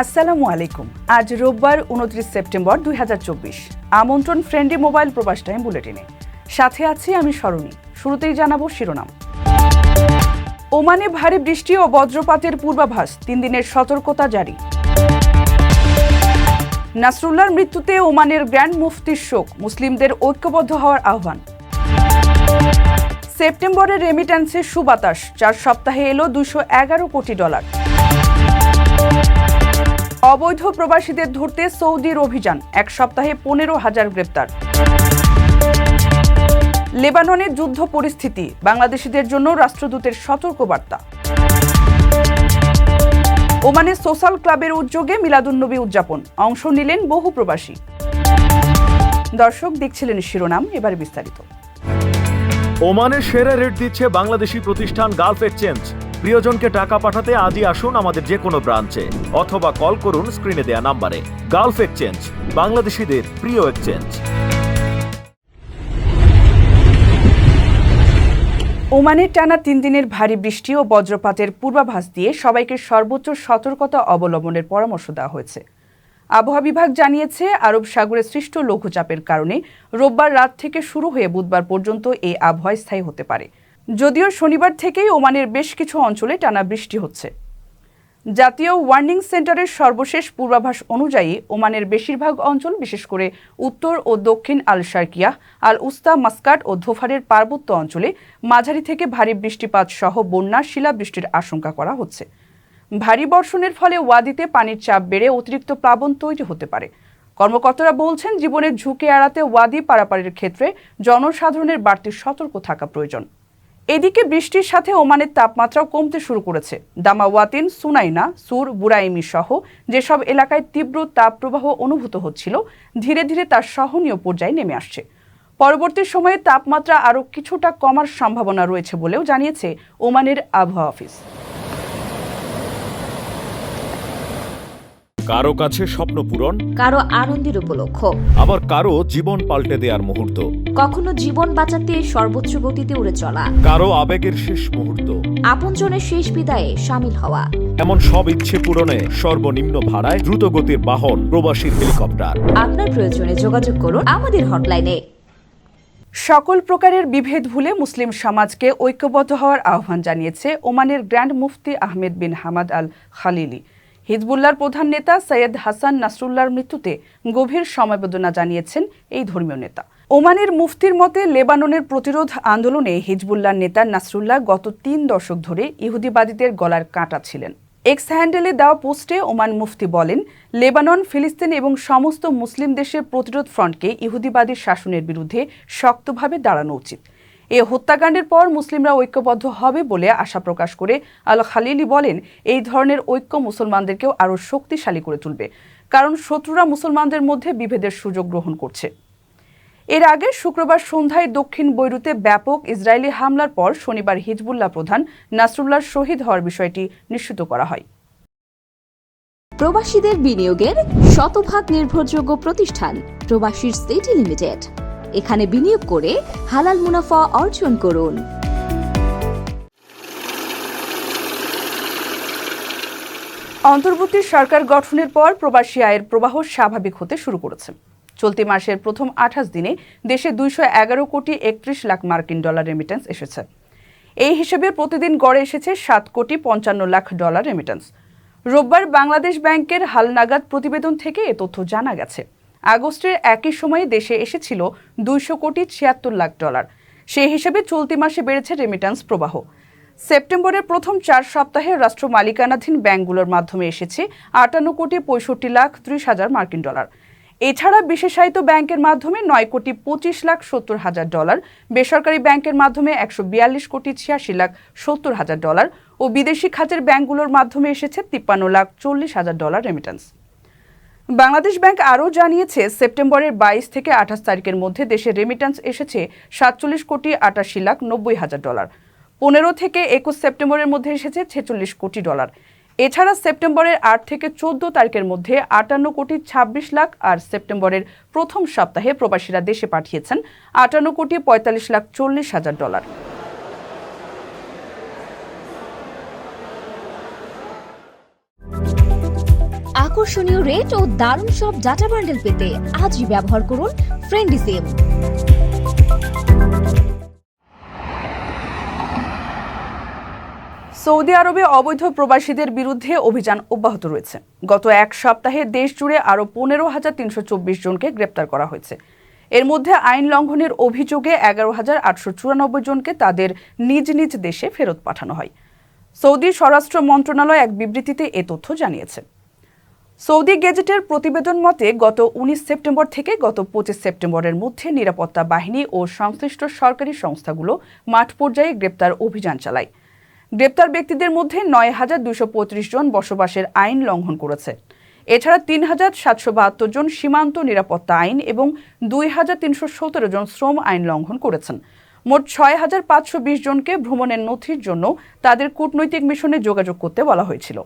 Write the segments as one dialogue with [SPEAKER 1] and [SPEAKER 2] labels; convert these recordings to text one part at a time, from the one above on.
[SPEAKER 1] আসসালামু আলাইকুম। আজ রোববার উনত্রিশ সেপ্টেম্বর দুই আমন্ত্রণ ফ্রেন্ডলি মোবাইল প্রবাস টাইম বুলেটিনে। সাথে আছি আমি স্মরণী। শুরুতেই জানাব শিরোনাম। ওমানে ভারী বৃষ্টি ও বজ্রপাতের পূর্বাভাস, তিন দিনের সতর্কতা জারি। নাসরুল্লাহর মৃত্যুতে ওমানের গ্র্যান্ড মুফতির শোক, মুসলিমদের ঐক্যবদ্ধ হওয়ার আহ্বান। সেপ্টেম্বরের রেমিট্যান্সের সুবাতাস, চার সপ্তাহে এলো দুশো এগারো কোটি ডলার। অবৈধ প্রবাসীদের ধরতে সৌদির অভিযান। এক সপ্তাহে পনেরো হাজার গ্রেপ্তার। লেবাননের যুদ্ধ পরিস্থিতি, বাংলাদেশিদের জন্য রাষ্ট্রদূতের সতর্কবার্তা। ওমানে সোশ্যাল ক্লাবের উদ্যোগে মিলাদুন্নবী উদযাপন। অংশ নিলেন বহু প্রবাসী। দর্শক দেখছিলেন শিরোনাম, এবার বিস্তারিত।
[SPEAKER 2] ওমানের সেরা রেট দিচ্ছে বাংলাদেশি প্রতিষ্ঠান গালফ এক্সচেঞ্জ। প্রিয়জনকে টাকা পাঠাতে আজই আসুন আমাদের যে কোনো ব্রাঞ্চে, অথবা কল করুন স্ক্রিনে দেয়া নাম্বারে। গালফ এক্সচেঞ্জ, বাংলাদেশিদের প্রিয় এক্সচেঞ্জ।
[SPEAKER 1] ওমানের টানা তিন দিনের ভারী বৃষ্টি ও বজ্রপাতের পূর্বাভাস দিয়ে সবাইকে সর্বোচ্চ সতর্কতা অবলম্বনের পরামর্শ দেওয়া হয়েছে। আবহাওয়া বিভাগ জানিয়েছে, আরব সাগরে সৃষ্ট লঘুচাপের কারণে রোববার রাত থেকে শুরু হয়ে বুধবার পর্যন্ত এই আবহাওয়া স্থায়ী হতে পারে। যদিও শনিবার থেকেই ওমানের বেশ কিছু অঞ্চলে টানা বৃষ্টি হচ্ছে। জাতীয় ওয়ার্নিং সেন্টারের সর্বশেষ পূর্বাভাস অনুযায়ী ওমানের বেশিরভাগ অঞ্চল, বিশেষ করে উত্তর ও দক্ষিণ আল শার্কিয়া আল উস্তা মাস্কাট ও ধোফারের পার্বত্য অঞ্চলে মাঝারি থেকে ভারী বৃষ্টিপাত সহ বন্যা, শিলাবৃষ্টির আশঙ্কা করা হচ্ছে। ভারী বর্ষণের ফলে ওয়াদিতে পানির চাপ বেড়ে অতিরিক্ত প্লাবন তৈরি হতে পারে। কর্মকর্তারা বলছেন, জীবনের ঝুঁকি এড়াতে ওয়াদি পারাপারের ক্ষেত্রে জনসাধারণের বাড়তি সতর্ক থাকা প্রয়োজন। এদিকে বৃষ্টির সাথে ওমানের তাপমাত্রাও কমতে শুরু করেছে। দামাওয়াতিন, সুনাইনা, সুর, বুরাইমি সহ যেসব এলাকায় তীব্র তাপপ্রবাহ অনুভূত হচ্ছিল, ধীরে ধীরে তার সহনীয় পর্যায়ে নেমে আসছে। পরবর্তী সময়ে তাপমাত্রা আরও কিছুটা কমার সম্ভাবনা রয়েছে বলেও জানিয়েছে ওমানের আবহাওয়া অফিস।
[SPEAKER 2] কারও কাছে স্বপ্ন পূরণ
[SPEAKER 3] কারও আনন্দের উপলক্ষ
[SPEAKER 2] আবার কারও জীবন পাল্টে দেওয়ার মুহূর্ত।
[SPEAKER 3] কখনো জীবন বাঁচাতে সর্বোচ্চ গতিতে উড়ে চলা।
[SPEAKER 2] কারও আবেগের শেষ মুহূর্ত।
[SPEAKER 3] আপনজনের শেষ বিদায়ে সামিল হওয়া।
[SPEAKER 2] এমন সব ইচ্ছে পূরণে সর্বনিম্ন ভাড়ায় দ্রুত গতির বাহন প্রবাসীর হেলিকপ্টার।
[SPEAKER 3] আপনার প্রয়োজনে যোগাযোগ করুন আমাদের হটলাইনে।
[SPEAKER 1] সকল প্রকারের বিভেদ ভুলে মুসলিম সমাজকে ঐক্যবদ্ধ হওয়ার আহ্বান জানিয়েছে ওমানের গ্র্যান্ড মুফতি Ahmed bin Hamad al Khalili হিজবুল্লাহর প্রধান নেতা সৈয়দ হাসান নাসরুল্লাহর মৃত্যুতে গভীর সমবেদনা জানিয়েছেন এই ধর্মীয় নেতা। ওমানের মুফতির মতে, লেবাননের প্রতিরোধ আন্দোলনে হিজবুল্লাহ নেতা নাসরুল্লাহ গত তিন দশক ধরে ইহুদিবাদীদের গলার কাঁটা ছিলেন। এক্স হ্যান্ডেলে দেওয়া পোস্টে ওমান মুফতি বলেন, লেবানন, ফিলিস্তিন এবং সমস্ত মুসলিম দেশের প্রতিরোধ ফ্রন্টকে ইহুদিবাদী শাসনের বিরুদ্ধে শক্তভাবে দাঁড়ানো উচিত। এ হত্যাকাণ্ডের পর মুসলিমরা ঐক্যবদ্ধ হবে বলে আশা প্রকাশ করে আল খালিলি বলেন, এই ধরনের ঐক্য মুসলমানদেরকেও আরও শক্তিশালী করে তুলবে, কারণ শত্রুরা মুসলমানদের মধ্যে বিভেদের সুযোগ গ্রহণ করছে। এর আগে শুক্রবার সন্ধ্যায় দক্ষিণ বৈরুতে ব্যাপক ইসরায়েলি হামলার পর শনিবার হিজবুল্লাহ প্রধান নাসরুল্লাহ শহীদ হওয়ার বিষয়টি নিশ্চিত করা হয়।
[SPEAKER 3] প্রবাসীদের বিনিয়োগের শতভাগ নির্ভরযোগ্য প্রতিষ্ঠান প্রবাসীর সিটি লিমিটেড। এখানে বিনিয়োগ করে হালাল মুনাফা অর্জন করুন।
[SPEAKER 1] অন্তর্বর্তী সরকার গঠনের পর প্রবাসী আয়ের প্রবাহ স্বাভাবিক হতে শুরু করেছে। চলতি মাসের প্রথম আঠাশ দিনে দেশে দুইশো এগারো কোটি একত্রিশ লাখ মার্কিন ডলার রেমিটেন্স এসেছে। এই হিসেবে প্রতিদিন গড়ে এসেছে সাত কোটি পঞ্চান্ন লাখ ডলার রেমিটেন্স রোববার বাংলাদেশ ব্যাংকের হালনাগাদ প্রতিবেদন থেকে এ তথ্য জানা গেছে। আগস্টের একই সময়ে দেশে এসেছিল দুইশো কোটি ছিয়াত্তর লাখ ডলার। সেই হিসেবে চলতি মাসে বেড়েছে রেমিটেন্স প্রবাহ। সেপ্টেম্বরের প্রথম চার সপ্তাহে রাষ্ট্র মালিকানাধীন ব্যাংকগুলোর মাধ্যমে এসেছে আটান্ন কোটি পঁয়ষট্টি লাখ ত্রিশ হাজার মার্কিন ডলার। এছাড়া বিশেষায়িত ব্যাংকের মাধ্যমে নয় কোটি পঁচিশ লাখ সত্তর হাজার ডলার, বেসরকারি ব্যাংকের মাধ্যমে একশো বিয়াল্লিশ কোটি ছিয়াশি লাখ সত্তর হাজার ডলার ও বিদেশি খাতের ব্যাংকগুলোর মাধ্যমে এসেছে তিপ্পান্ন লাখ চল্লিশ হাজার ডলার রেমিটেন্স বাংলাদেশ ব্যাংক আরও জানিয়েছে, সেপ্টেম্বরের বাইশ থেকে আঠাশ তারিখের মধ্যে দেশে রেমিটেন্স এসেছে সাতচল্লিশ কোটি আটাশি লাখ নব্বই হাজার ডলার। পনেরো থেকে একুশ সেপ্টেম্বরের মধ্যে এসেছে ছেচল্লিশ কোটি ডলার। এছাড়া সেপ্টেম্বরের আট থেকে চোদ্দ তারিখের মধ্যে আটান্ন কোটি ছাব্বিশ লাখ আর সেপ্টেম্বরের প্রথম সপ্তাহে প্রবাসীরা দেশে পাঠিয়েছেন আটান্ন কোটি পঁয়তাল্লিশ লাখ চল্লিশ হাজার ডলার।
[SPEAKER 3] আকর্ষণীয় রেট ও দারুণ সব ডাটা বান্ডেল পেতে আজই ব্যবহার করুন ফ্রেন্ডি সিম
[SPEAKER 1] সৌদি আরবে অবৈধ প্রবাসীদের বিরুদ্ধে অভিযান অব্যাহত রয়েছে। গত এক সপ্তাহে দেশ জুড়ে আরও পনেরো হাজার তিনশো চব্বিশ জনকে গ্রেপ্তার করা হয়েছে। এর মধ্যে আইন লঙ্ঘনের অভিযোগে এগারো হাজার আটশো চুরানব্বই জনকে তাদের নিজ নিজ দেশে ফেরত পাঠানো হয়। সৌদি স্বরাষ্ট্র মন্ত্রণালয় এক বিবৃতিতে এ তথ্য জানিয়েছে। সৌদি গেজেটের প্রতিবেদন মতে, গত উনিশ সেপ্টেম্বর থেকে গত পঁচিশ সেপ্টেম্বরের মধ্যে নিরাপত্তা বাহিনী ও সংশ্লিষ্ট সরকারি সংস্থাগুলো মাঠ পর্যায়ে গ্রেপ্তার অভিযান চালায়। গ্রেপ্তার ব্যক্তিদের মধ্যে নয় হাজার দুশো পঁয়ত্রিশ জন বসবাসের আইন লঙ্ঘন করেছে। এছাড়া তিন হাজার সাতশো বাহাত্তর জন সীমান্ত নিরাপত্তা আইন এবং দুই হাজার তিনশো সতেরো জন শ্রম আইন লঙ্ঘন করেছেন। মোট ছয় হাজার পাঁচশো বিশ জনকে ভ্রমণের নথির জন্য তাদের কূটনৈতিক মিশনে যোগাযোগ করতে বলা হয়েছিল।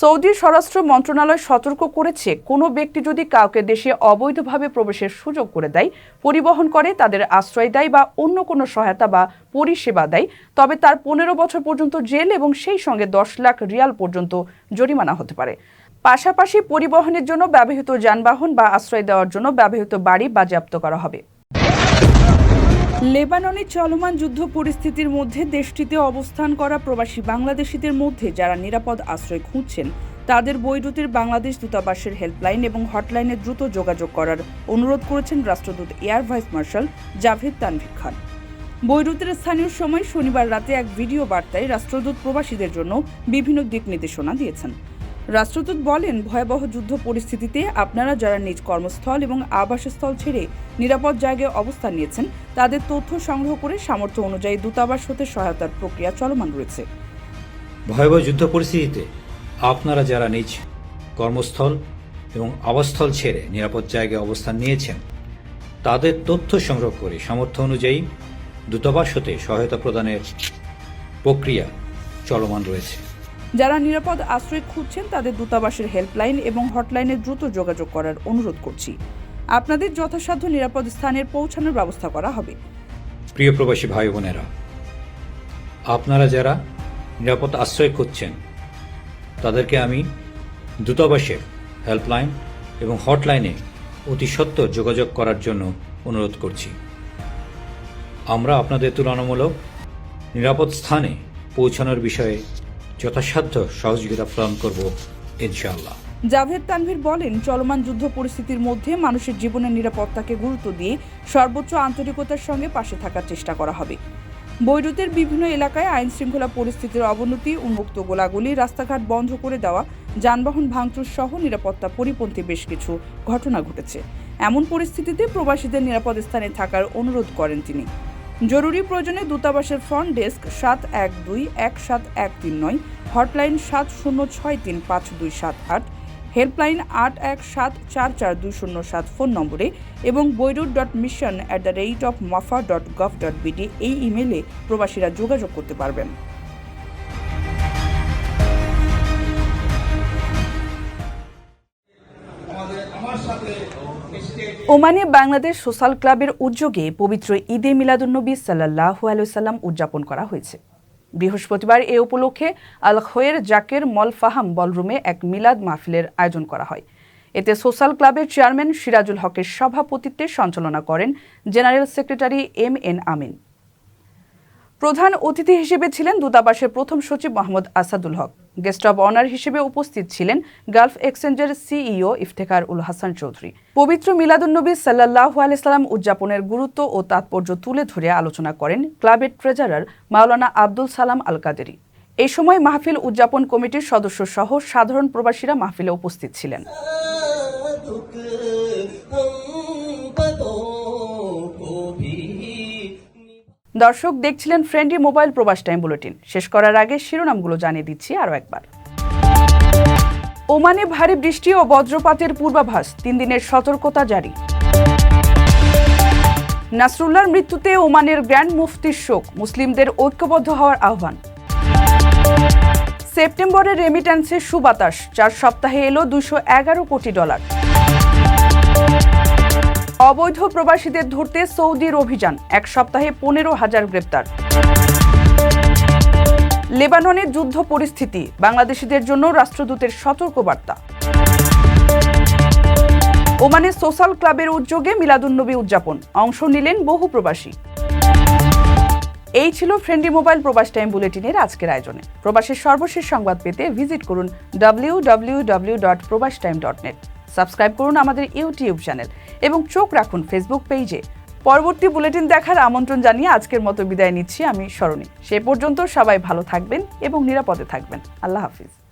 [SPEAKER 1] সৌদি স্বরাষ্ট্র মন্ত্রণালয় সতর্ক করেছে, কোনো ব্যক্তি যদি কাউকে দেশে অবৈধভাবে প্রবেশের সুযোগ করে দেয়, পরিবহন করে, তাদের আশ্রয় দেয় বা অন্য কোনো সহায়তা বা পরিষেবা দেয়, তবে তার পনেরো বছর পর্যন্ত জেল এবং সেই সঙ্গে দশ লাখ রিয়াল পর্যন্ত জরিমানা হতে পারে। পাশাপাশি পরিবহনের জন্য ব্যবহৃত যানবাহন বা আশ্রয় দেওয়ার জন্য ব্যবহৃত বাড়ি বাজেয়াপ্ত করা হবে। লেবাননে চলমান যুদ্ধ পরিস্থিতির মধ্যে দেশটিতে অবস্থান করা প্রবাসী বাংলাদেশিদের মধ্যে যারা নিরাপদ আশ্রয় খুঁজছেন, তাদের বৈরুতের বাংলাদেশ দূতাবাসের হেল্পলাইন এবং হটলাইনে দ্রুত যোগাযোগ করার অনুরোধ করেছেন রাষ্ট্রদূত air vice marshal Javed Tanvir Khan. বৈরুতের স্থানীয় সময় শনিবার রাতে এক ভিডিও বার্তায় রাষ্ট্রদূত প্রবাসীদের জন্য বিভিন্ন দিক নির্দেশনা দিয়েছেন। রাষ্ট্রদূত বলেন, ভয়াবহ যুদ্ধ পরিস্থিতিতে আপনারা যারা নিজ কর্মস্থল এবং আবাসস্থল ছেড়ে নিরাপদ জায়গায় অবস্থান নিয়েছেন, তাদের তথ্য সংগ্রহ করে সামর্থ্য অনুযায়ী দূতাবাস হতে সহায়তার প্রক্রিয়া চলমান রয়েছে।
[SPEAKER 4] ভয়াবহ যুদ্ধ পরিস্থিতিতে আপনারা যারা নিজ কর্মস্থল এবং আবাসস্থল ছেড়ে নিরাপদ জায়গায় অবস্থান নিয়েছেন, তাদের তথ্য সংগ্রহ করে সামর্থ্য অনুযায়ী দূতাবাস হতে সহায়তা প্রদানের প্রক্রিয়া চলমান রয়েছে।
[SPEAKER 1] যারা নিরাপদ আশ্রয় খুঁজছেন, তাদের দূতাবাসের হেল্পলাইন এবং হটলাইনে দ্রুত যোগাযোগ করার অনুরোধ করছি। আপনাদের যথাসাধ্য নিরাপদ স্থানের পৌঁছানোর ব্যবস্থা করা হবে।
[SPEAKER 4] প্রিয় প্রবাসী ভাই বোনেরা, আপনারা যারা নিরাপদ আশ্রয় খুঁজছেন, তাদেরকে আমি দূতাবাসের হেল্পলাইন এবং হটলাইনে অতি সত্বর যোগাযোগ করার জন্য অনুরোধ করছি। আমরা আপনাদের তুলনামূলক নিরাপদ স্থানে পৌঁছানোর বিষয়ে যথাসাধ্য সহযোগিতা প্রদান করব, ইনশাআল্লাহ।
[SPEAKER 1] জাভেদ তানভীর বলেন, চলমান যুদ্ধ পরিস্থিতির মধ্যে মানুষের জীবনের নিরাপত্তাকে গুরুত্ব দিয়ে সর্বোচ্চ আন্তরিকতার সঙ্গে পাশে থাকার চেষ্টা করা হবে। বৈরুতের বিভিন্ন এলাকায় আইন শৃঙ্খলা পরিস্থিতির অবনতি, উন্মুক্ত গোলাগুলি, রাস্তাঘাট বন্ধ করে দেওয়া, যানবাহন ভাঙচুর সহ নিরাপত্তা পরিপন্থী বেশ কিছু ঘটনা ঘটেছে। এমন পরিস্থিতিতে প্রবাসীদের নিরাপদ স্থানে থাকার অনুরোধ করেন তিনি। জরুরি প্রয়োজনে দূতাবাসের ফ্রন্ট ডেস্ক সাত এক দুই এক সাত এক তিন নয়, হটলাইন সাত শূন্য ছয় তিন পাঁচ দুই সাত আট, হেল্পলাইন আট এক সাত চার চার দুই শূন্য সাত ফোন নম্বরে এবং Beirut dot mission at the rate of mofa dot gov dot BD এই ইমেলে প্রবাসীরা যোগাযোগ করতে পারবেন। ওমানে বাংলাদেশ সোশ্যাল ক্লাবের উদ্যোগে পবিত্র ঈদে মিলাদুন্নবী সাল্লাহ আলসালাম উদযাপন করা হয়েছে। বৃহস্পতিবার এ উপলক্ষে আল খোয়ের জাকের মল ফাহাম বলরুমে এক মিলাদ মাহফিলের আয়োজন করা হয়। এতে সোশ্যাল ক্লাবের চেয়ারম্যান সিরাজুল হকের সভাপতিত্বে সঞ্চালনা করেন general secretary M N Amin. প্রধান অতিথি হিসেবে ছিলেন দূতাবাসের প্রথম সচিব Mohammad Asadul Haque. Guest of honour হিসেবে উপস্থিত ছিলেন গালফ এক্সচেঞ্জের সিইও ইফতেখার উল হাসান চৌধুরী। পবিত্র মিলাদুন্নবী সাল্লাহ আলাইসাল্লাম উদযাপনের গুরুত্ব ও তাৎপর্য তুলে ধরে আলোচনা করেন ক্লাবের ট্রেজারার মাওলানা আব্দুল সালাম আল কাদেরি এই সময় মাহফিল উদযাপন কমিটির সদস্য সহ সাধারণ প্রবাসীরা মাহফিলে উপস্থিত ছিলেন। দর্শক দেখছিলেন friendly mobile Probash time bulletin. শেষ করার আগে শিরোনামগুলো জানিয়ে দিচ্ছি আরও একবার। ওমানে ভারী বৃষ্টি ও বজ্রপাতের পূর্বাভাস, তিন দিনের সতর্কতা জারি। নাসরুল্লাহর মৃত্যুতে ওমানের গ্র্যান্ড মুফতির শোক, মুসলিমদের ঐক্যবদ্ধ হওয়ার আহ্বান। সেপ্টেম্বরের রেমিট্যান্সের সুবাতাস, চার সপ্তাহে এলো দুশো এগারো কোটি ডলার। অবৈধ প্রবাসীদের ধরতে সৌদির অভিযান। এক সপ্তাহে পনেরো হাজার গ্রেপ্তার। লেবাননের যুদ্ধ পরিস্থিতি, বাংলাদেশিদের জন্য রাষ্ট্রদূতের সতর্কবার্তা ওমানের সোশ্যাল ক্লাবের উদ্যোগে মিলাদুন্নবী উদযাপন, অংশ নিলেন বহু প্রবাসী। এই ছিল ফ্রেন্ডলি মোবাইল প্রবাস টাইম বুলেটিনের আজকের আয়োজনে। প্রবাসের সর্বশেষ সংবাদ পেতে ভিজিট করুন W W W dot Probash time dot net subscribe করুন আমাদের ইউটিউব চ্যানেল এবং চোখ রাখুন ফেসবুক পেজে। পরবর্তী বুলেটিন দেখার আমন্ত্রণ জানিয়ে আজকের মতো বিদায় নিচ্ছি আমি স্মরণী সে পর্যন্ত সবাই ভালো থাকবেন এবং নিরাপদে থাকবেন। আল্লাহ হাফিজ।